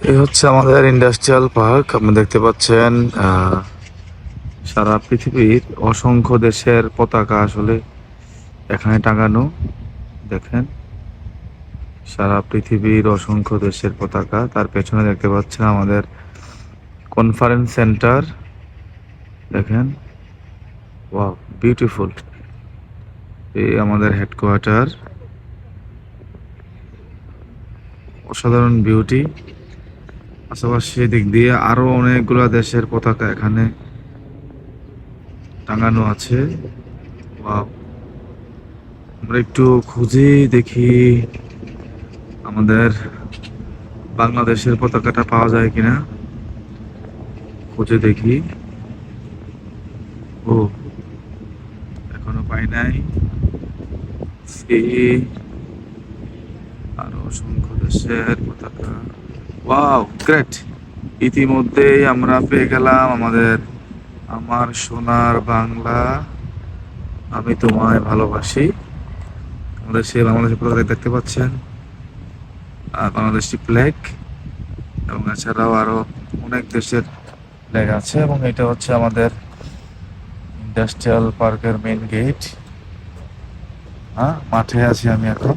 এই হচ্ছে আমাদের ইন্ডাস্ট্রিয়াল পার্ক আপনি দেখতে পাচ্ছেন সারা পৃথিবীর অসংখ্য দেশের পতাকা আসলে এখানে টাঙানো, দেখেন। সারা পৃথিবীর অসংখ্য দেশের পতাকা, তার পেছনে দেখতে পাচ্ছেন আমাদের কনফারেন্স সেন্টার দেখেন। ওয়াও বিউটিফুল এই আমাদের হেডকোয়ার্টার অসাধারণ বিউটি পাশাপাশি দিক দিয়ে আরও অনেকগুলো দেশের পতাকা এখানে টাঙানো আছে! আমরা একটু খুঁজে দেখি আমাদের বাংলাদেশের পতাকাটা পাওয়া যায় কিনা। খুঁজে দেখি। ও, এখনও পাই নাই। আরও অসংখ্য দেশের পতাকা। ওয়াও গ্রেট ইতিমধ্যেই আমরা পেয়ে গেলাম আমাদের, আমার সোনার বাংলা। আমি তোমায় ভালোবাসি। আমাদের সেই বাংলাদেশের পতাকা দেখতে পাচ্ছেন আর বাংলাদেশি ফ্ল্যাগ এবং এছাড়াও আরও অনেক দেশের ফ্ল্যাগ আছে এবং এটা হচ্ছে আমাদের ইন্ডাস্ট্রিয়াল পার্কের মেইন গেট হ্যাঁ মাঠে আছি আমি এখন।